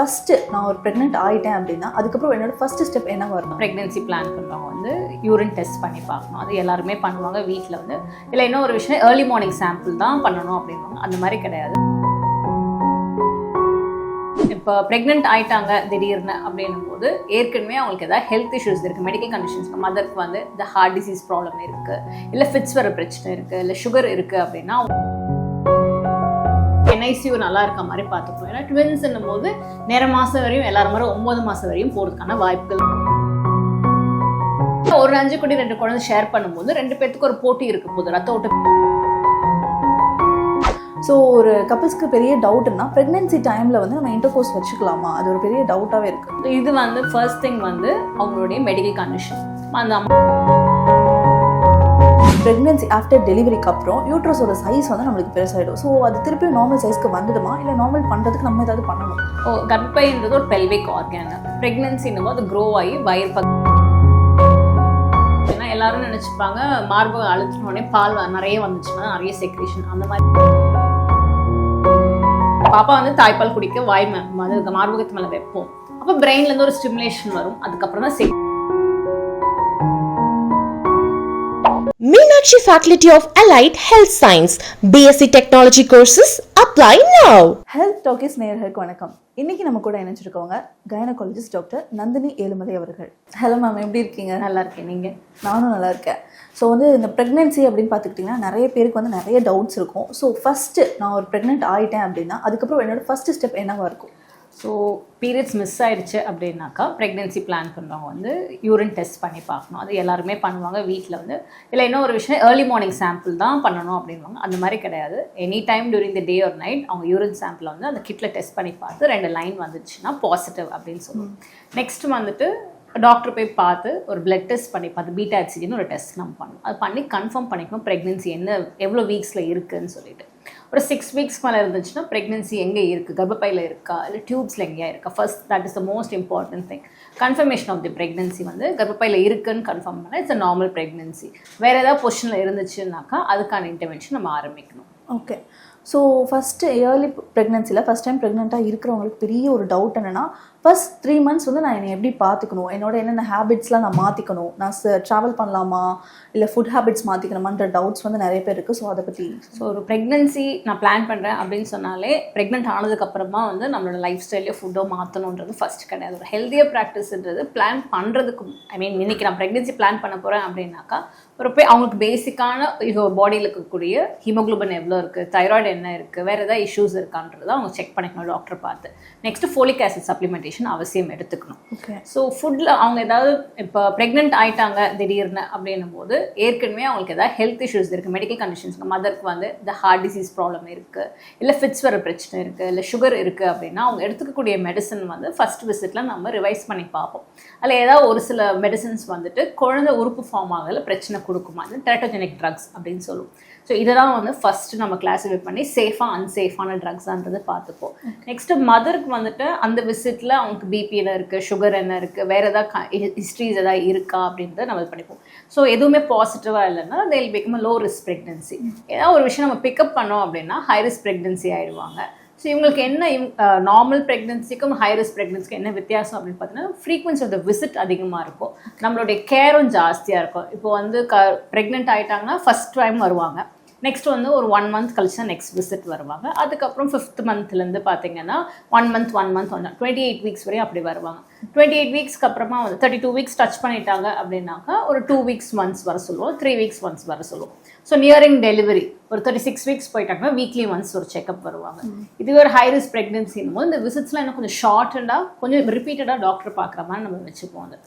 First நான் ஒரு pregnant ஆகிட்டேன் அப்படின்னா அதுக்கப்புறம் என்னோட ஃபஸ்ட்டு ஸ்டெப் என்ன வரணும்? ப்ரெக்னென்சி பிளான் பண்ணுறவங்க வந்து யூரின் டெஸ்ட் பண்ணி பார்க்கணும். அது எல்லாருமே பண்ணுவாங்க வீட்டில் வந்து. இல்லை இன்னும் ஒரு விஷயம் ஏர்லி மார்னிங் சாம்பிள் தான் பண்ணணும் அப்படின்வாங்க அந்த மாதிரி கிடையாது. இப்போ ப்ரெக்னென்ட் ஆயிட்டாங்க திடீர்னு அப்படின்னும் போது ஏற்கனவே அவங்களுக்கு ஏதாவது ஹெல்த் இஷ்யூஸ் இருக்குது மெடிக்கல் கண்டிஷன்ஸ் மதருக்கு வந்து இந்த ஹார்ட் டிசீஸ் ப்ராப்ளம் இருக்குது இல்லை ஃபிட்ஸ் வர பிரச்சனை இருக்குது இல்லை சுகர் இருக்குது அப்படின்னா என்ஐசியூ நல்லா இருக்க மாதிரி பார்த்துக்கணும். ஏன்னா ட்வின்ஸ்ன்னும் போது நேர மாதம் வரையும் எல்லாரும் மாதிரி ஒம்பது மாதம் வரையும் போகிறதுக்கான வாய்ப்புகள். ஒரு அஞ்சு கோடி ரெண்டு குழந்தை ஷேர் பண்ணும்போது ரெண்டு பேத்துக்கு ஒரு போட்டி இருக்க போகுது ரத்த ஓட்ட ஸோ ஒரு கப்பிள்ஸ்க்கு பெரிய டவுட்னா ப்ரெக்னென்சி டைமில் வந்து நம்ம இன்டர்கோர்ஸ் வச்சுக்கலாமா? அது ஒரு பெரிய டவுட்டாகவே இருக்குது இது வந்து ஃபர்ஸ்ட் திங் வந்து அவங்களுடைய மெடிக்கல் கண்டிஷன் அந்த அம்மா ப்ரெக்னென்சி ஆஃப்டர் டெலிவரிக்கு அப்புறம் யூட்ரஸோட சைஸ் வந்து நம்மளுக்கு பெருசாகிடும் ஸோ அது திருப்பி நார்மல் சைஸ்க்கு வந்துடுமா? இல்லை நார்மல் பண்ணுறதுக்கு நம்ம ஏதாவது பண்ணணும்? ஓ கர்ப்பைன்றது ஒரு பெல்விக் ஆர்கன் ப்ரெக்னென்சின்னும் போது க்ரோ ஆகி வயிறு பக்கம் ஏன்னா எல்லாரும் நினச்சிப்பாங்க மார்பகம் அழுத்தினோடனே பால் வ- நிறைய வந்துச்சுன்னா நிறைய செக்ரேஷன் அந்த மாதிரி பாப்பா வந்து தாய்ப்பால் குடிக்க வாய் மே- மார்பகத்து மேலே வைப்போம். அப்போ பிரெயின்லேருந்து ஒரு ஸ்டிமுலேஷன் வரும். அதுக்கப்புறம் தான் check Meenakshi Faculty of Allied Health Science, BSc Technology courses, apply now. Health talkies நேயர்களுக்கு வணக்கம். இன்னைக்கு நம்ம கூட இணைச்சிருக்கவங்க கைனகாலஜிஸ்ட் டாக்டர் நந்தினி ஏழுமலை அவர்கள். ஹலோ மேம் எப்படி இருக்கீங்க? நல்லா இருக்கேன் நீங்கள் நானும் நல்லா இருக்கேன். ஸோ வந்து இந்த ப்ரெக்னென்சி அப்படின்னு பார்த்துக்கிட்டிங்கன்னா நிறைய பேருக்கு வந்து நிறைய டவுட்ஸ் இருக்கும். ஸோ ஃபஸ்ட்டு நான் ஒரு ப்ரெக்னென்ட் ஆகிட்டேன் அப்படின்னா அதுக்கப்புறம் என்னோட ஃபர்ஸ்ட் ஸ்டெப் என்னவா இருக்கும்? ஸோ பீரியட்ஸ் மிஸ் ஆயிடுச்சு அப்படின்னாக்கா ப்ரெக்னென்சி பிளான் பண்ணுறவங்க வந்து யூரின் டெஸ்ட் பண்ணி பார்க்கணும். அது எல்லாருமே பண்ணுவாங்க. வீட்டில் வந்து இல்லை இன்னும் ஒரு விஷயம் ஏர்லி மார்னிங் சாம்பிள் தான் பண்ணணும் அப்படின்வாங்க அந்த மாதிரி கிடையாது. Any time during the day or night அவங்க யூரின் சாம்பிளை வந்து அந்த கிட்டில் டெஸ்ட் பண்ணி பார்த்து ரெண்டு லைன் வந்துச்சுன்னா பாசிட்டிவ் அப்படின்னு சொல்லுவோம் நெக்ஸ்ட் வந்துட்டு டாக்டர் போய் பார்த்து ஒரு பிளட் டெஸ்ட் பண்ணி பார்த்து பீட்டா ஹெச்சிஜின்னு ஒரு டெஸ்ட் நம்ம பண்ணணும். அது பண்ணி கன்ஃபார்ம் பண்ணிக்கணும் ப்ரெக்னென்சி என்ன எவ்வளோ வீக்ஸில் இருக்குதுன்னு சொல்லிட்டு. ஒரு சிக்ஸ் வீக்ஸ் மேலே இருந்துச்சுன்னா ப்ரெக்னென்சி எங்கே இருக்குது கர்ப்பப்பையில் இருக்கா? இல்லை டியூப்ஸில் எங்கேயா இருக்கா? First that is the most important thing confirmation of the pregnancy வந்து கர்ப்பப்பையில் இருக்குன்னு கன்ஃபார்ம் பண்ணால் இட்ஸ் அ நார்மல் ப்ரெக்னென்சி வேறு ஏதாவது பொசிஷனில் இருந்துச்சுன்னாக்கா அதுக்கான இன்டர்வென்ஷன் நம்ம ஆரம்பிக்கணும். ஓகே ஸோ ஃபஸ்ட்டு இயர்லி ப்ரெக்னென்சியில் ஃபஸ்ட் டைம் ப்ரெக்னெண்ட்டாக இருக்கிறவங்களுக்கு பெரிய ஒரு டவுட் என்னென்னா ஃபர்ஸ்ட் த்ரீ மந்த்ஸ் வந்து நான் என்னை எப்படி பார்த்துக்கணும்? என்னோட என்னென்ன ஹேபிட்ஸ்லாம் நான் மாற்றிக்கணும் நான் ட்ராவல் பண்ணலாமா? இல்லை ஃபுட் ஹேபிட்ஸ் மாற்றிக்கணுமான்ற டவுட்ஸ் வந்து நிறைய பேர் இருக்குது ஸோ அதை பற்றி ஸோ ஒரு ப்ரெக்னென்சி நான் பிளான் பண்ணுறேன் அப்படின்னு சொன்னாலே ப்ரெக்னென்ட் ஆனதுக்கப்புறமா வந்து நம்மளோட லைஃப் ஸ்டைலையோ ஃபுட்டோ மாற்றணுன்றது ஃபஸ்ட் கிடையாது. ஒரு ஹெல்த்தியர் ப்ராக்டிஸ்ன்றது பிளான் பண்ணுறதுக்கு ஐ மீன் இன்னைக்கு நான் ப்ரெக்னென்சி பிளான் பண்ண போகிறேன் அப்படின்னாக்கா ஒரு போய் அவங்களுக்கு பேசிக்கான இது பாடியில் இருக்கக்கூடிய ஹீமோக்ளோபின் எவ்வளோ இருக்குது தைராய்டு என்ன இருக்குது வேறு ஏதாவது இஷ்யூஸ் இருக்கான்றதை அவங்க செக் பண்ணிக்கணும் டாக்டர் பார்த்து. நெக்ஸ்ட் ஃபோலிக் ஆசிட் சப்ளிமெண்டேஷன் அவசியம் எடுத்துக்கணும். ஸோ ஃபுட்டில் அவங்க ஏதாவது இப்போ ப்ரெக்னென்ட் ஆயிட்டாங்க திடீர்னு அப்படின்னும் போது ஏற்கனவே அவங்களுக்கு ஏதாவது ஹெல்த் இஷ்யூஸ் இருக்குது மெடிக்கல் கண்டிஷன்ஸ் மதருக்கு வந்து இந்த ஹார்ட் டிசீஸ் ப்ராப்ளம் இருக்குது இல்லை ஃபிட்ஸ் வர பிரச்சனை இருக்குது இல்லை சுகர் இருக்குது அப்படின்னா அவங்க எடுத்துக்கக்கூடிய மெடிசன் வந்து ஃபர்ஸ்ட் விசிட்டில் நம்ம ரிவைஸ் பண்ணி பார்ப்போம். அதில் ஏதாவது ஒரு சில மெடிசன்ஸ் வந்துட்டு குழந்தை உறுப்பு ஃபார்ம் ஆகல பிரச்சனை கொடுக்குமா? அது டெரட்டோஜெனிக் ட்ரக்ஸ் அப்படின்னு சொல்லுவோம். ஸோ இதெல்லாம் வந்து ஃபர்ஸ்ட் நம்ம கிளாஸிஃபை பண்ணி சேஃபாக அன்சேஃபான ட்ரக்ஸான்றது பார்த்துப்போம். நெக்ஸ்ட் மதருக்கு வந்துட்டு அந்த விசிட்டில் அவங்களுக்கு பிபி என்ன இருக்குது சுகர் என்ன இருக்குது வேறு ஏதாவது ஹிஸ்ட்ரிஸ் ஏதாவது இருக்கா அப்படின்றத நம்ம பண்ணிப்போம். ஸோ எதுவுமே பாசிட்டிவாக இல்லைன்னா தேல் பிகம் லோ ரிஸ்க் ப்ரெக்னென்சி ஏதாவது ஒரு விஷயம் நம்ம பிக்கப் பண்ணோம் அப்படின்னா ஹை ரிஸ்க் ப்ரெக்னென்சி ஆயிடுவாங்க. ஸோ இவங்களுக்கு என்ன நார்மல் ப்ரெக்னென்சிக்கும் ஹை ரிஸ்க் ப்ரெக்னென்சிக்கும் என்ன வித்தியாசம் அப்படின்னு பார்த்தீங்கன்னா ஃப்ரீக்வன்சி ஆஃப் த விசிட் அதிகமாக இருக்கும். நம்மளுடைய கேரும் ஜாஸ்தியாக இருக்கும். இப்போ வந்து க ப்ரெக்னென்ட் ஆகிட்டாங்கன்னா ஃபஸ்ட் டைம் வருவாங்க. நெக்ஸ்ட் வந்து ஒரு ஒன் மந்த் கழிச்சு தான் நெக்ஸ்ட் விசிட் வருவாங்க. அதுக்கப்புறம் ஃபிஃப்த் மந்த்லேருந்து பார்த்தீங்கன்னா one month one month one twenty eight weeks வரையும் அப்படி வருவாங்க. டுவெண்ட்டி எயிட் வீக்ஸ்க்கு அப்புறமா வந்து தேர்ட்டி டூ வீக்ஸ் டச் பண்ணிட்டாங்க அப்படின்னாக்கா ஒரு டூ வீக்ஸ் ஒன்ஸ் வர சொல்லுவோம். த்ரீ வீக்ஸ் ஒன்ஸ் வர சொல்லுவோம். ஸோ நியரிங் டெலிவரி ஒரு தேர்ட்டி சிக்ஸ் வீக்ஸ் போயிட்டாங்கன்னா வீக்லி ஒன்ஸ் ஒரு செக்அப் வருவாங்க. இதுவே ஒரு ஹை ரிஸ்க் ப்ரெக்னென்சின் போது இந்த விசிட்ஸ்லாம் இன்னும் கொஞ்சம் ஷார்ட்டடாக கொஞ்சம் ரிப்பீட்டடாக டாக்டர் பார்க்குற மாதிரி நம்ம வச்சுப்போம் அது.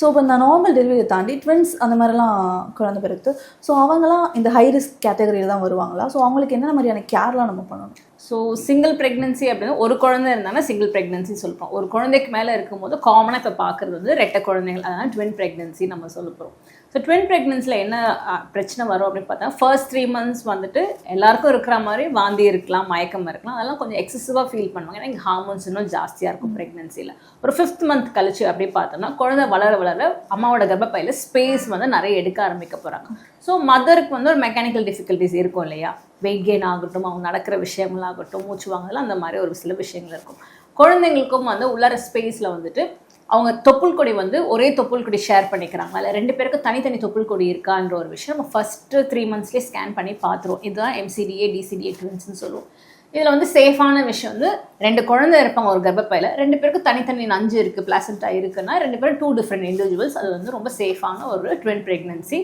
ஸோ இப்போ இந்த நார்மல் டெலிவரியை தாண்டி ட்வின்ஸ் அந்த மாதிரிலாம் குழந்தை பிறகு ஸோ அவங்களாம் இந்த ஹை ரிஸ்க் கேட்டகரியில் தான் வருவாங்களா? ஸோ அவங்களுக்கு என்னென்ன மாதிரியான கேர்லாம் நம்ம பண்ணணும்? ஸோ சிங்கிள் ப்ரெக்னென்சி அப்படின்னா ஒரு குழந்தை இருந்தாலும் சிங்கிள் ப்ரெக்னென்சி சொல்லுவோம். ஒரு குழந்தைக்கு மேலே இருக்கும்போது காமனாக இப்போ பார்க்குறது வந்து ரெட்டை குழந்தைகள். அதனால் ட்வின் ப்ரெக்னென்சி நம்ம சொல்ல போகிறோம் ஸோ ட்வின் ப்ரெக்னென்சியில் என்ன பிரச்சனை வரும் அப்படின்னு பார்த்தா ஃபர்ஸ்ட் த்ரீ மந்த்ஸ் வந்துட்டு எல்லாருக்கும் இருக்கிற மாதிரி வாந்தி இருக்கலாம் மயக்கம் இருக்கலாம். அதெல்லாம் கொஞ்சம் எக்ஸசிவாக ஃபீல் பண்ணுவாங்க. ஏன்னா இங்கே ஹார்மோன்ஸ் இன்னும் ஜாஸ்தியாக இருக்கும் ப்ரெக்னென்சியில் ஒரு ஃபிஃப்த் மந்த் கழிச்சு அப்படி பார்த்தோம்னா குழந்தை வளர வளர அம்மாவோட கர்ப்பப்பையில் ஸ்பேஸ் வந்து நிறைய எடுக்க ஆரம்பிக்க போகிறாங்க ஸோ மதருக்கு வந்து ஒரு மெக்கானிக்கல் டிஃபிகல்ட்டிஸ் இருக்கும் இல்லையா? வெயிட் கெயின் ஆகட்டும் அவங்க நடக்கிற விஷயங்களாகட்டும் மூச்சு வாங்கலாம் அந்த மாதிரி ஒரு சில விஷயங்கள் இருக்கும். குழந்தைங்களுக்கும் வந்து உள்ளார ஸ்பேஸில் வந்துட்டு அவங்க தொப்புள் கொடி வந்து ஒரே தொப்புள் கொடி ஷேர் பண்ணிக்கிறாங்க. இல்லை ரெண்டு பேருக்கும் தனித்தனி தொப்புள் கொடி இருக்கான்ற ஒரு விஷயம் நம்ம ஃபஸ்ட்டு த்ரீ மந்த்ஸ்லேயே ஸ்கேன் பண்ணி பார்த்துருவோம். இதுதான் எம்சிடிஏ டிசிடிஏ ட்வின்ஸ்னு சொல்லுவோம். இதில் வந்து சேஃபான விஷயம் வந்து ரெண்டு குழந்தை இருப்பாங்க ஒரு கர்ப்பப்பையில். ரெண்டு பேருக்கு தனித்தனி நஞ்சு இருக்குது பிளாசண்டா இருக்குன்னா ரெண்டு பேரும் டூ டிஃப்ரெண்ட் இண்டிவிஜுவல்ஸ் அது வந்து ரொம்ப சேஃபான ஒரு ட்வின் ப்ரெக்னன்சி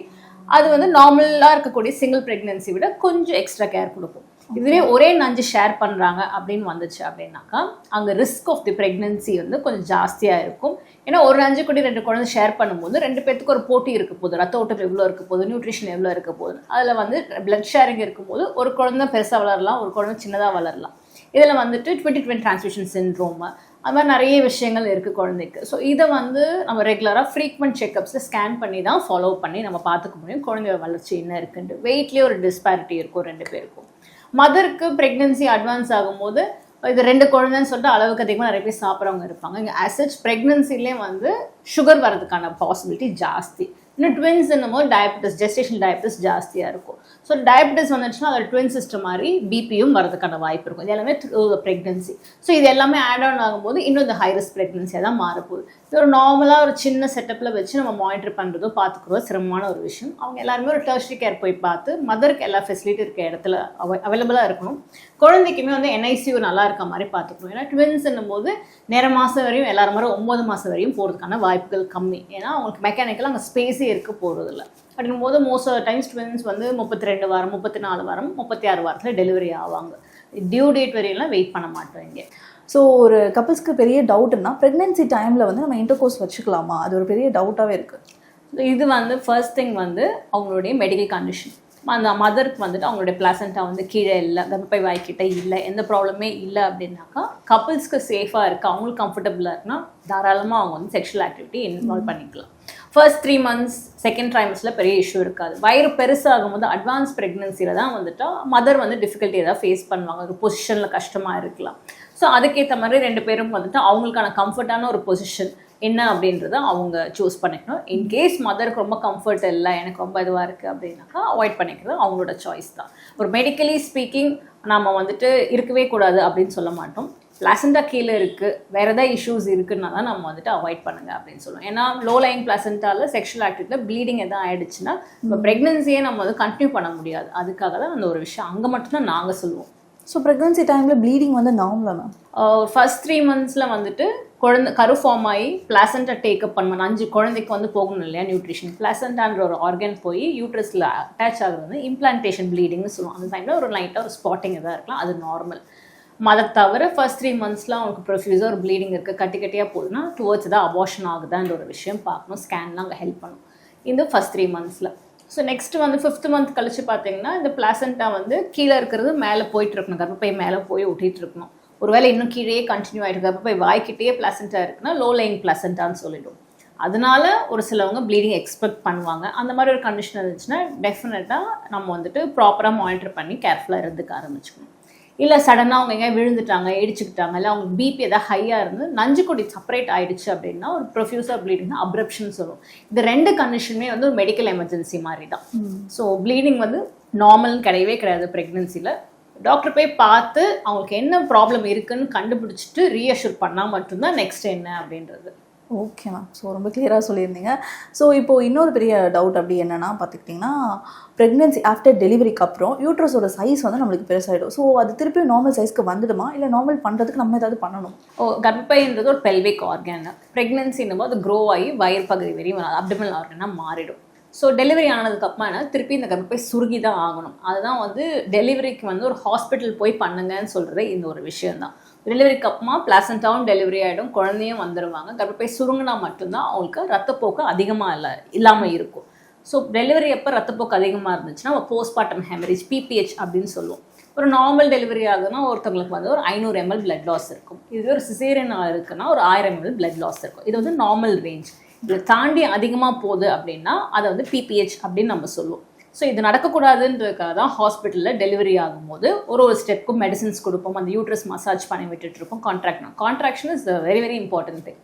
அது வந்து நார்மலாக இருக்கக்கூடிய சிங்கிள் ப்ரெக்னென்சி விட கொஞ்சம் எக்ஸ்ட்ரா கேர் கொடுக்கும். இதுவே ஒரே நஞ்சு ஷேர் பண்ணுறாங்க அப்படின்னு வந்துச்சு அப்படின்னாக்கா அங்கே ரிஸ்க் ஆஃப் தி ப்ரெக்னன்சி வந்து கொஞ்சம் ஜாஸ்தியாக இருக்கும். ஏன்னா ஒரு நஞ்சு கூட ரெண்டு குழந்தை ஷேர் பண்ணும்போது ரெண்டு பேத்துக்கு ஒரு போட்டி இருக்க போகுது. ரத்த ஓட்டம் எவ்வளோ இருக்க போகுது? நியூட்ரிஷன் எவ்வளோ இருக்க போகுது? அதில் வந்து பிளட் ஷேரிங் இருக்கும்போது ஒரு குழந்தை பெருசாக வளரலாம் ஒரு குழந்தை சின்னதாக வளரலாம். இதில் வந்துட்டு ட்வெண்ட்டி டுவெண்ட்டி டிரான்ஸ்மிஷன் சின்ரோம் அது மாதிரி நிறைய விஷயங்கள் இருக்குது குழந்தைக்கு. ஸோ இதை வந்து நம்ம ரெகுலராக ஃப்ரீக்வெண்ட் செக்கப்ஸில் ஸ்கேன் பண்ணி தான் ஃபாலோ பண்ணி நம்ம பார்த்துக்க முடியும் குழந்தையோட வளர்ச்சி என்ன இருக்குன்ட்டு. வெயிட்லேயே ஒரு டிஸ்பாரிட்டி இருக்கும் ரெண்டு பேருக்கும். மதருக்கு ப்ரெக்னென்சி அட்வான்ஸ் ஆகும்போது இது ரெண்டு குழந்தைன்னு சொல்லிட்டு அளவுக்கு அதிகமாக நிறைய பேர் சாப்பிட்றவங்க இருப்பாங்க. இங்கே அசச் ப்ரெக்னென்சிலே வந்து சுகர் வர்றதுக்கான பாசிபிலிட்டி ஜாஸ்தி. இன்னும் ட்வின்ஸ் என்னமோ டயபிட்டிஸ் ஜெஸ்டேஷன் டயபிட்டிஸ் ஜாஸ்தியாக இருக்கும். ஸோ டயபிட்டிஸ் வந்துச்சுன்னா அதில் ட்வின் சிஸ்டம் மாதிரி பிபியும் வரதுக்கான வாய்ப்பு இருக்கும். இது எல்லாமே த்ரூ ப்ரெக்னென்சி ஸோ இது எல்லாமே ஆட் ஆன் ஆகும்போது இன்னும் இந்த ஹைரஸ் ரிஸ்க் ப்ரெக்னென்சியாக தான் மாறப்போகுது. இது ஒரு நார்மலாக ஒரு சின்ன செட்டப்பில் வச்சு நம்ம மானிட்டர் பண்ணுறதோ பார்த்துக்கிறதோ சிரமமான ஒரு விஷயம். அவங்க எல்லாருமே ஒரு டர்ஷரி கேர் போய் பார்த்து மதருக்கு எல்லா ஃபெசிலிட்டி இருக்க இடத்துல அவ அவைலபிளாக இருக்கணும். குழந்தைக்குமே வந்து என்ஐசியூ நல்லா இருக்க மாதிரி பார்த்துக்கணும். ஏன்னா ட்வின்ஸ் போது நேர மாதம் வரையும் எல்லாரும் மாதிரி ஒம்பது மாதம் வரையும் போகிறதுக்கான வாய்ப்புகள் கம்மி. ஏன்னா அவங்களுக்கு மெக்கானிக்கலாக அங்கே ஸ்பேஸே இருக்க போகிறதில்ல அப்படிங்கும் போது மோஸ்ட் டைம் ஸ்டூடெண்ட்ஸ் வந்து முப்பத்தி ரெண்டு வாரம் முப்பத்தி நாலு வாரம் முப்பத்தி ஆறு வாரத்தில் டெலிவரி ஆவாங்க. டியூ டேட் வரையெல்லாம் வெயிட் பண்ண மாட்டோம் இங்கே. ஸோ ஒரு கப்புள்ஸ்க்கு பெரிய டவுட்னா ப்ரெக்னென்சி டைமில் வந்து நம்ம இன்டர்கோர்ஸ் வச்சுக்கலாமா? அது ஒரு பெரிய டவுட்டாகவே இருக்குது இது வந்து ஃபர்ஸ்ட் திங் வந்து அவங்களுடைய மெடிக்கல் கண்டிஷன் அந்த மதருக்கு வந்துட்டு அவங்களுடைய பிளாசண்டா வந்து கீழே இல்லை கர்ப்பப்பை வாய்க்கிட்ட இல்லை எந்த ப்ராப்ளமே இல்லை அப்படின்னாக்கா கப்புள்ஸ்க்கு சேஃபாக இருக்குது அவங்களுக்கு கம்ஃபர்டபுளாக இருக்குன்னா தாராளமாக அவங்க வந்து செக்ஷுவல் ஆக்டிவிட்டி இன்வால்வ் பண்ணிக்கலாம். ஃபர்ஸ்ட் த்ரீ மந்த்ஸ் செகண்ட் ட்ரைமஸில் பெரிய இஷ்யூ இருக்காது. வயிறு பெருசாகும் போது அட்வான்ஸ் ப்ரெக்னன்சியில் தான் வந்துட்டு மதர் வந்து டிஃபிகல்ட்டி ஏதாவது ஃபேஸ் பண்ணுவாங்க. ஒரு பொசிஷனில் கஷ்டமாக இருக்கலாம். ஸோ அதுக்கேற்ற மாதிரி ரெண்டு பேரும் வந்துட்டு அவங்களுக்கான கம்ஃபர்ட்டான ஒரு பொசிஷன் என்ன அப்படின்றத அவங்க சூஸ் பண்ணிக்கணும். இன்கேஸ் மதருக்கு ரொம்ப கம்ஃபர்ட் இல்லை எனக்கு ரொம்ப இதுவாக இருக்குது அப்படின்னாக்கா அவாய்ட் பண்ணிக்கிறது அவங்களோட சாய்ஸ் தான். ஒரு மெடிக்கலி ஸ்பீக்கிங் நம்ம வந்துட்டு இருக்கவே கூடாது அப்படின்னு சொல்ல மாட்டோம். பிளாசண்டா கீழே இருக்குது வேறு ஏதாவது இஷ்யூஸ் இருக்குன்னா தான் நம்ம வந்துட்டு அவாய்ட் பண்ணுங்க அப்படின்னு சொல்லுவோம். ஏன்னா லோ லைன் பிளாசண்டாவில் செக்ஷுவல் ஆக்டிவிட்டியில் ப்ளீடிங் எதாவது ஆயிடுச்சுன்னா இப்போ ப்ரெக்னன்சியே நம்ம வந்து கண்டினியூ பண்ண முடியாது. அதுக்காக தான் அந்த ஒரு விஷயம். அங்கே மட்டும்தான் நாங்கள் சொல்லுவோம். ஸோ ப்ரெக்னென்சி டைமில் ப்ளீடிங் வந்து நார்மலா மேம் ஃபர்ஸ்ட் த்ரீ மந்த்ஸில் வந்துட்டு குழந்தை கரு ஃபார்ம் ஆகி பிளாசண்டா டேக்கப் பண்ணணும் அஞ்சு குழந்தைக்கு வந்து போகணும் இல்லையா நியூட்ரிஷன் பிளாசண்டான்ற ஒரு ஆர்கன் போய் யூட்ரஸில் அட்டாச் ஆகுறது வந்து இம்ப்ளான்டேஷன் ப்ளீடிங்னு சொல்லுவோம். அந்த டைமில் ஒரு லைட்டாக ஒரு ஸ்பாட்டிங் எதாவது இருக்கலாம். அது நார்மல் மத தவிர ஃபர்ஸ்ட் த்ரீ மந்த்ஸ்லாம் அவங்களுக்கு ப்ரொஃப்யூஸாக ஒரு ப்ளீடிங் இருக்குது கட்டி கட்டியாக போகுதுன்னா டுவர்ட்ஸ் தான் அபார்ஷன் ஆகுதான்ற ஒரு விஷயம் பார்க்கணும். ஸ்கேன்லாம் அங்கே ஹெல்ப் பண்ணும். இந்த ஃபர்ஸ்ட் த்ரீ மந்த்ஸில் ஸோ நெக்ஸ்ட் வந்து ஃபிஃப்த் மந்த் கழிச்சு பார்த்தீங்கன்னா இந்த பிளாசண்டா வந்து கீழே இருக்கிறது மேலே போயிட்டு இருக்கணும். கர்ப்பப்பை மேலே போய் ஒட்டிகிட்டு இருக்கணும். ஒருவேளை இன்னும் கீழே கண்டினியூ ஆகிட்டு கர்ப்பப்பை வாய்க்கிட்டே பிளாசண்டா இருக்குன்னா லோ லைன் பிளாசண்டான்னு சொல்லிடும். அதனால ஒரு சிலவங்க ப்ளீடிங் எக்ஸ்பெக்ட் பண்ணுவாங்க. அந்த மாதிரி ஒரு கண்டிஷன் இருந்துச்சுன்னா டெஃபினட்டாக நம்ம வந்துட்டு ப்ராப்பராக மானிட்டர் பண்ணி கேர்ஃபுல்லாக இருந்துக்க ஆரம்பிச்சுக்கணும். இல்லை சடனாக அவங்க எங்கேயா விழுந்துட்டாங்க இடிச்சுக்கிட்டாங்க இல்லை அவங்க பிபி எதாவது ஹையாக இருந்து நஞ்சு கொடி செப்பரேட் ஆயிடுச்சு அப்படின்னா ஒரு ப்ரொஃப்யூசர் ப்ளீடிங்னா அப்ரப்ஷன் சொல்லுவோம். இந்த ரெண்டு கண்டிஷனுமே வந்து ஒரு மெடிக்கல் எமர்ஜென்சி மாதிரி தான் ஸோ ப்ளீடிங் வந்து நார்மல்னு கிடையவே கிடையாது ப்ரெக்னென்சியில் டாக்டர் போய் பார்த்து அவங்களுக்கு என்ன ப்ராப்ளம் இருக்குன்னு கண்டுபிடிச்சிட்டு ரீஅஷூர் பண்ணால் மட்டும்தான் நெக்ஸ்ட் என்ன அப்படின்றது. ஓகே மேம் ஸோ ரொம்ப கிளியராக சொல்லியிருந்தீங்க. ஸோ இப்போ இன்னொரு பெரிய டவுட் அப்படி என்னென்னா பார்த்துக்கிட்டிங்கன்னா ப்ரெக்னென்சி ஆஃப்டர் டெலிவரிக்கு அப்புறம் யூட்ரஸோட சைஸ் வந்து நம்மளுக்கு பெருசாகிடும் ஸோ அது திருப்பி நார்மல் சைஸ்க்கு வந்துடுமா? இல்லை நார்மல் பண்ணுறதுக்கு நம்ம ஏதாவது பண்ணணும்? ஓ கர்ப்பைன்றது ஒரு பெல்விக் ஆர்கன் ப்ரெக்னென்சின்னும் போது அது க்ரோ ஆகி வயிறு பகுதி வரையும் அப்டமல் ஆர்கனாக மாறிடும். ஸோ டெலிவரி ஆனதுக்கப்புறமா என்ன? திருப்பி இந்த கர்ப்பப்பை சுருகி தான் ஆகணும். அதுதான் வந்து டெலிவரிக்கு வந்து ஒரு ஹாஸ்பிட்டல் போய் பண்ணுங்கன்னு சொல்கிறது இந்த ஒரு விஷயந்தான் டெலிவரிக்கு அப்புறமா பிளாசண்டாவும் டெலிவரி ஆகிடும் குழந்தையும் வந்துடுவாங்க கர்ப்பப்பை சுருங்கினா மட்டும்தான் அவங்களுக்கு ரத்தப்போக்கு அதிகமாக இல்லை இல்லாமல் இருக்கும். ஸோ டெலிவரி எப்போ ரத்தப்போக்கு அதிகமாக இருந்துச்சுன்னா போஸ்ட்மார்ட்டம் ஹெமரேஜ் பிபிஹெச் அப்படின்னு சொல்லுவோம். ஒரு நார்மல் டெலிவரி ஆகுதுன்னா ஒருத்தவங்களுக்கு வந்து ஒரு ஐநூறு எம்எல் பிளட் லாஸ் இருக்கும். இதுவே ஒரு சிசேரியன் இருக்குன்னா ஒரு ஆயிரம் எம்எல் பிளட் லாஸ் இருக்கும். இது வந்து நார்மல் ரேஞ்ச் இதை தாண்டி அதிகமாக போகுது அப்படின்னா அதை வந்து பிபிஹெச் அப்படின்னு நம்ம சொல்லுவோம். ஸோ இது நடக்கக்கூடாதுன்றதுக்காக தான் ஹாஸ்பிட்டலில் டெலிவரி ஆகும்போது ஒரு ஒரு ஸ்டெப்புக்கும் மெடிசின்ஸ் கொடுப்போம். அந்த யூட்ரஸ் மசாஜ் பண்ணி விட்டுட்டு இருப்போம். Contract contraction is very very important thing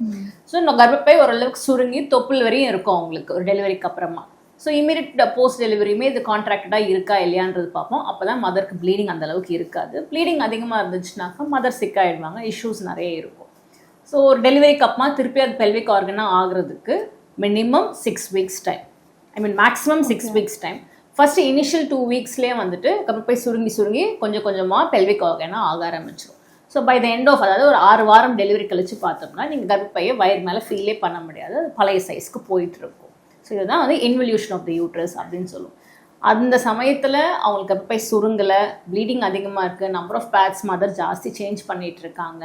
so இந்த கர்ப்பப்பை ஓரளவுக்கு சுருங்கி தொப்புள் வரையும் இருக்கும் அவங்களுக்கு ஒரு டெலிவரிக்கு அப்புறமா. ஸோ இமீடியட் போஸ்ட் டெலிவரியுமே இது கான்ட்ராக்டடாக இருக்கா இல்லையான்றது பார்ப்போம். அப்போ தான் மதருக்கு ப்ளீடிங் அந்த அளவுக்கு இருக்காது. ப்ளீடிங் அதிகமாக இருந்துச்சுனாக்கா மதர் சிக் ஆயிடுவாங்க. இஷ்யூஸ் நிறைய இருக்கும். ஸோ ஒரு டெலிவரிக்கு அப்புறமா திருப்பி அது பெல்விக் ஆர்கனாக ஆகுறதுக்கு minimum six weeks time I mean maximum six weeks time first initial two வீக்ஸ்லேயே வந்துட்டு கர்ப்பப்பை சுருங்கி சுருங்கி கொஞ்சம் கொஞ்சமாக பெல்விக் ஆர்கனாக ஆக ஆரம்பிச்சிடும் so by the end of அதாவது ஒரு ஆறு வாரம் டெலிவரி கழிச்சு பார்த்தோம்னா நீங்கள் கர்ப்பப்பையை வயிறு மேலே ஃபீலே பண்ண முடியாது. அது பழைய சைஸ்க்கு போயிட்டு இருக்கும். ஸோ இதுதான் வந்து இன்வல்யூஷன் ஆஃப் த யூட்ரஸ் அப்படின்னு சொல்லுவோம் அந்த சமயத்தில் அவங்களுக்கு போய் சுருங்கலை? ப்ளீடிங் அதிகமாக இருக்குது நம்பர் ஆஃப் பேட்ஸ் மதர் ஜாஸ்தி சேஞ்ச் பண்ணிகிட்ருக்காங்க இருக்காங்க.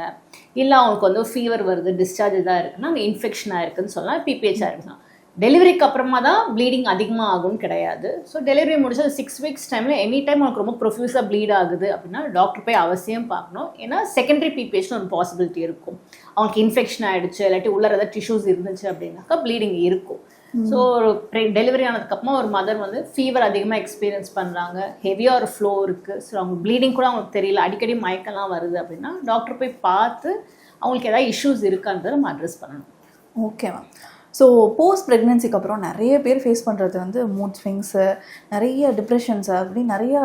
இல்லை அவங்களுக்கு வந்து ஃபீவர் வருது டிஸ்சார்ஜ் இதாக இருக்குன்னா அங்கே இன்ஃபெக்ஷனாக இருக்குதுன்னு சொல்லலாம். பிபிஹெச்சாக இருக்கலாம் டெலிவரிக்கு அப்புறமா தான் ப்ளீடிங் அதிகமாக ஆகும்னு கிடையாது. ஸோ டெலிவரி முடிச்ச சிக்ஸ் வீக்ஸ் டைமில் எனி டைம் அவனுக்கு ரொம்ப ப்ரொஃப்யூஸாக ப்ளீட் ஆகுது அப்படின்னா டாக்டர் போய் அவசியம் பார்க்கணும். ஏன்னா செகண்டரி பிபிஹெச்னு ஒரு பாசிபிலிட்டி இருக்கும். அவங்களுக்கு இன்ஃபெக்ஷன் ஆகிடுச்சு இல்லாட்டி உள்ளார ஏதாவது டிஷ்யூஸ் இருந்துச்சு அப்படின்னாக்கா ப்ளீடிங் இருக்கும். ஸோ ஒரு டெலிவரி ஆனதுக்கப்புறமா ஒரு மதர் வந்து ஃபீவர் அதிகமாக எக்ஸ்பீரியன்ஸ் பண்ணுறாங்க ஹெவியாக ஒரு ஃப்ளோ இருக்குது ஸோ அவங்க ப்ளீடிங் கூட அவங்களுக்கு தெரியல. அடிக்கடி மயக்கம்லாம் வருது அப்படின்னா டாக்டர் போய் பார்த்து அவங்களுக்கு ஏதாவது இஷ்யூஸ் இருக்கான்றதை நம்ம அட்ரஸ் பண்ணணும். ஓகே மேம் ஸோ போஸ்ட் ப்ரெக்னென்சிக்கு அப்புறம் நிறைய பேர் ஃபேஸ் பண்ணுறது வந்து மூட் ஸ்விங்ஸு நிறைய டிப்ரெஷன்ஸு அப்படி நிறைய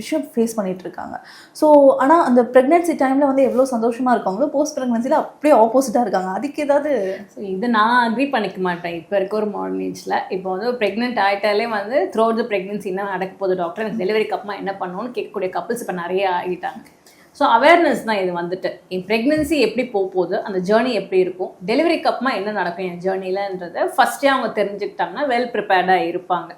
விஷயம் ஃபேஸ் பண்ணிகிட்ருக்காங்க இருக்காங்க. ஸோ ஆனால் அந்த ப்ரெக்னென்சி டைமில் வந்து எவ்வளோ சந்தோஷமாக இருக்காங்களோ போஸ்ட் ப்ரெக்னென்சியில் அப்படியே ஆப்போசிட்டாக இருக்காங்க. அதுக்கு ஏதாவது ஸோ இது நான் அக்ரி பண்ணிக்க மாட்டேன். இப்போ இருக்க ஒரு மாடர்ன் ஏஜில் இப்போ வந்து ப்ரெக்னென்ட் ஆகிட்டாலே வந்து த்ரூ த ப்ரெக்னென்சி என்ன நடக்க போகுது டாக்டர் எனக்கு டெலிவரிக்கு அப்புறமா என்ன பண்ணணும்னு கேட்கக்கூடிய கப்பல்ஸ் இப்போ நிறைய ஆகிட்டாங்க ஸோ அவேர்னஸ் தான் இது வந்துட்டு. என் ப்ரெக்னென்சி எப்படி போக போகுது அந்த ஜேர்னி எப்படி இருக்கும்? டெலிவரிக்கு அப்புறமா என்ன நடக்கும் என் ஜேர்னிலன்றதை ஃபஸ்ட்டே அவங்க தெரிஞ்சுக்கிட்டாங்கன்னா வெல் ப்ரிப்பேர்டாக இருப்பாங்க.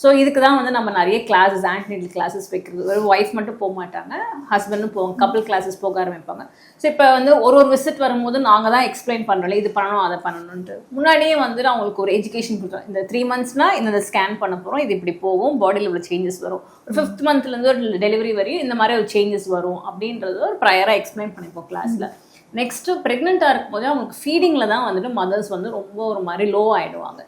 ஸோ இதுக்கு தான் வந்து நம்ம நிறைய கிளாஸஸ் ஆன்டினேட்டல் கிளாஸஸ் வைக்கிறது. ஒரு ஒய்ஃப் மட்டும் போக மாட்டாங்க ஹஸ்பண்டும் போவாங்க கப்பல் கிளாஸஸ் போக ஆரம்பிப்பாங்க. ஸோ இப்போ வந்து ஒரு ஒரு விசிட் வரும்போது நாங்கள் தான் எக்ஸ்பிளைன் பண்ணுறோம்ல இது பண்ணணும் அதை பண்ணணுன்ட்டு முன்னாடியே வந்து அவங்களுக்கு ஒரு எஜுகேஷன் கொடுத்தோம். இந்த த்ரீ மந்த்ஸ்னால் இந்த ஸ்கேன் பண்ண போகிறோம் இது இப்படி போகும் பாடியில் இவ்வளோ சேஞ்சஸ் வரும். ஒரு ஃபிஃப்த் மந்த்லேருந்து ஒரு டெலிவரி வரையும் இந்த மாதிரி ஒரு சேஞ்சஸ் வரும் அப்படின்றது ஒரு ப்ரையராக எக்ஸ்பிளைன் பண்ணிப்போம் கிளாஸில் நெக்ஸ்ட்டு ப்ரெக்னெண்ட்டாக இருக்கும்போது அவங்களுக்கு ஃபீடிங்கில் தான் வந்துட்டு மதர்ஸ் வந்து ரொம்ப ஒரு மாதிரி லோ ஆகிடுவாங்க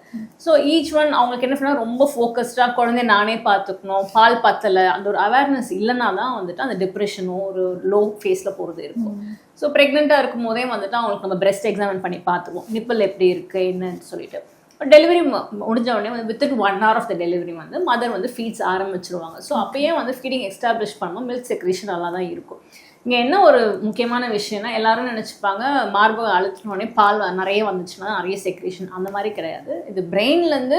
ஸோ ஈச் ஒன் அவங்களுக்கு என்ன பண்ணால் ரொம்ப ஃபோக்கஸ்டாக குழந்தைய நானே பார்த்துக்கணும். பால் பத்தலை. அந்த ஒரு அவேர்னஸ் இல்லைன்னா தான் வந்துட்டு அந்த டிப்ரெஷனோ ஒரு லோ ஃபேஸில் போகிறது இருக்கும். ஸோ ப்ரெக்னெண்ட்டாக இருக்கும் போதே வந்துட்டு அவங்களுக்கு நம்ம பிரெஸ்ட் எக்ஸாமின் பண்ணி பார்த்துருவோம் நிப்பிள் எப்படி இருக்குது என்னன்னு சொல்லிட்டு. டெலிவரி முடிஞ்ச உடனே வந்து within one hour of the delivery வந்து மதர் வந்து ஃபீட்ஸ் ஆரம்பிச்சிருவாங்க. ஸோ அப்பயே வந்து ஃபீடிங் எஸ்டாப்ளிஷ் பண்ணும்போது மில்க் செக்ரேஷன் நல்லா தான் இருக்கும். இங்கே என்ன ஒரு முக்கியமான விஷயம்னா எல்லாரும் நினச்சிப்பாங்க மார்பக அழுத்தின உடனே பால் நிறைய வந்துச்சுன்னா நிறைய செக்ரேஷன் அந்த மாதிரி கிடையாது. இது பிரெயின்லேருந்து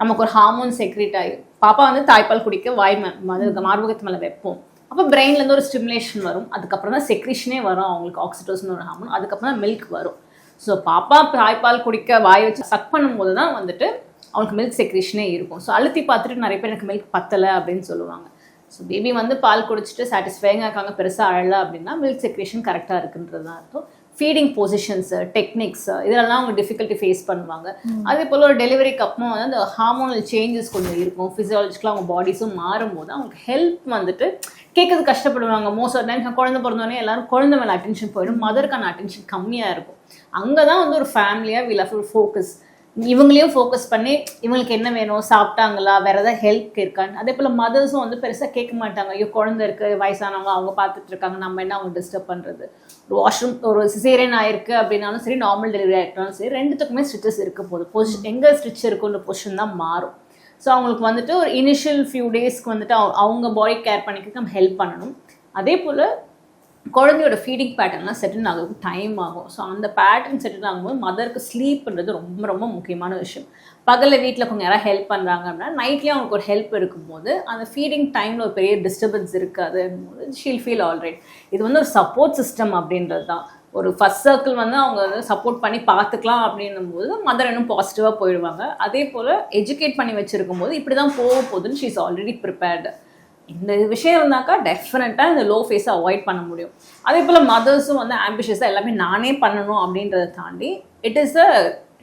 நமக்கு ஒரு ஹார்மோன் செக்ரேட் ஆகி பாப்பா வந்து தாய்ப்பால் குடிக்க வாய் மது மார்பகத்து மேலே வைப்போம். அப்போ பிரெயின்லேருந்து ஒரு ஸ்டிமுலேஷன் வரும். அதுக்கப்புறம் தான் செக்ரேஷனே வரும். அவங்களுக்கு ஆக்சிடோஸ்னு ஒரு ஹார்மோன் அதுக்கப்புறம் தான் மில்க் வரும். ஸோ பாப்பா தாய்ப்பால் குடிக்க வாய் வச்சு சக் பண்ணும்போது தான் வந்துட்டு அவங்களுக்கு மில்க் செக்ரேஷனே இருக்கும். ஸோ அழுத்தி பார்த்துட்டு நிறைய பேர் எனக்கு மில்க் பத்தலை அப்படின்னு சொல்லுவாங்க. ஸோ பேபி வந்து பால் குடிச்சிட்டு சாட்டிஸ்ஃபைங்காக இருக்காங்க பெருசாக அழல அப்படின்னா மில்க் செக்ரேஷன் கரெக்டாக இருக்குன்றது தான் அர்த்தம். ஃபீடிங் பொசிஷன்ஸு டெக்னிக்ஸ் இதெல்லாம் அவங்க டிஃபிகல்ட்டி ஃபேஸ் பண்ணுவாங்க. அதே போல் ஒரு டெலிவரிக்கு அப்புறம் வந்து அந்த ஹார்மோனல் சேஞ்சஸ் கொஞ்சம் இருக்கும். ஃபிசியாலஜிக்கலாக அவங்க பாடிஸும் மாறும்போது அவங்களுக்கு ஹெல்ப் வந்துட்டு கேட்கறது கஷ்டப்படுவாங்க. மோஸ்ட் ஆஃப் டைம் குழந்தை பிறந்தோடனே எல்லாரும் குழந்தை மேலே அட்டென்ஷன் போயிடும். மதருக்கான அட்டென்ஷன் கம்மியாக இருக்கும். அங்கே தான் வந்து ஒரு ஃபேமிலியாக வில் ஹவ் ஃபோக்கஸ் இவங்களையும் ஃபோக்கஸ் பண்ணி இவங்களுக்கு என்ன வேணும் சாப்பிட்டாங்களா வேற ஏதாவது ஹெல்ப் இருக்கான்னு. அதே போல் மதர்ஸும் வந்து பெருசாக கேட்க மாட்டாங்க. ஐயோ குழந்தை இருக்கு வயசானவங்க அவங்க பார்த்துட்டு இருக்காங்க நம்ம என்ன அவங்க டிஸ்டர்ப் பண்ணுறது ஒரு வாஷ்ரூம் ஒரு சிசேரியன் ஆயிருக்கு அப்படின்னாலும் சரி நார்மல் டெலிவரி ஆகிட்டாலும் சரி ரெண்டுத்துக்குமே ஸ்டிச்சஸ் இருக்க போகுது. பொசிஷன் எங்கே ஸ்டிச் இருக்குன்ற பொசிஷன் தான் மாறும். ஸோ அவங்களுக்கு வந்துட்டு ஒரு இனிஷியல் ஃபியூ டேஸ்க்கு வந்துட்டு அவங்க பாடி கேர் பண்ணிக்க நம்ம ஹெல்ப் பண்ணணும். அதே போல் குழந்தையோட ஃபீடிங் பேட்டர்ன்லாம் செட்டில் ஆகிறதுக்கு டைம் ஆகும். ஸோ அந்த பேட்டர்ன் செட்டில் ஆகும்போது மதருக்கு ஸ்லீப்ன்றது ரொம்ப ரொம்ப முக்கியமான விஷயம். பகலில் வீட்டில் கொஞ்சம் யாராவது ஹெல்ப் பண்ணுறாங்க அப்படின்னா நைட்லேயும் அவங்களுக்கு ஒரு ஹெல்ப் இருக்கும்போது அந்த ஃபீடிங் டைமில் ஒரு பெரிய டிஸ்டர்பன்ஸ் இருக்காது போது ஷீல் ஃபீல் ஆல்ரைட் இது வந்து ஒரு சப்போர்ட் சிஸ்டம் அப்படின்றது தான். ஒரு ஃபஸ்ட் சர்க்கிள் வந்து அவங்க வந்து சப்போர்ட் பண்ணி பார்த்துக்கலாம் அப்படின்னும் போது மதர் இன்னும் பாசிட்டிவாக போயிடுவாங்க. அதே போல் எஜுகேட் பண்ணி வச்சுருக்கும் போது இப்படி தான் போக போகுதுன்னு ஷீ இஸ் ஆல்ரெடி ப்ரிப்பேர்டு இந்த விஷயம் இருந்தாக்கா டெஃபினட்டாக இந்த லோ ஃபேஸை அவாய்ட் பண்ண முடியும். அதே போல் மதர்ஸும் வந்து ஆம்பிஷியஸாக எல்லாமே நானே பண்ணணும் அப்படின்றத தாண்டி it is a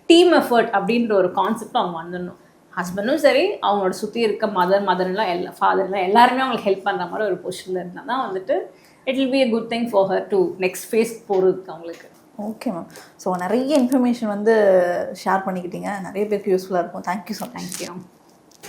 team effort அப்படின்ற ஒரு கான்செப்ட் அவங்க வந்துடணும். ஹஸ்பண்டும் சரி அவங்களோட சுற்றி இருக்க மதர் மதர்லாம் எல்லா ஃபாதர்லாம் எல்லாருமே அவங்களுக்கு ஹெல்ப் பண்ணுற மாதிரி ஒரு பொசிஷனில் இருந்தால் தான் வந்துட்டு it will be a good thing for her to next phase போகிறதுக்கு அவங்களுக்கு. ஓகே மேம் ஸோ நிறைய இன்ஃபர்மேஷன் வந்து ஷேர் பண்ணிக்கிட்டீங்க. நிறைய பேருக்கு யூஸ்ஃபுல்லாக இருக்கும். Thank you so thank you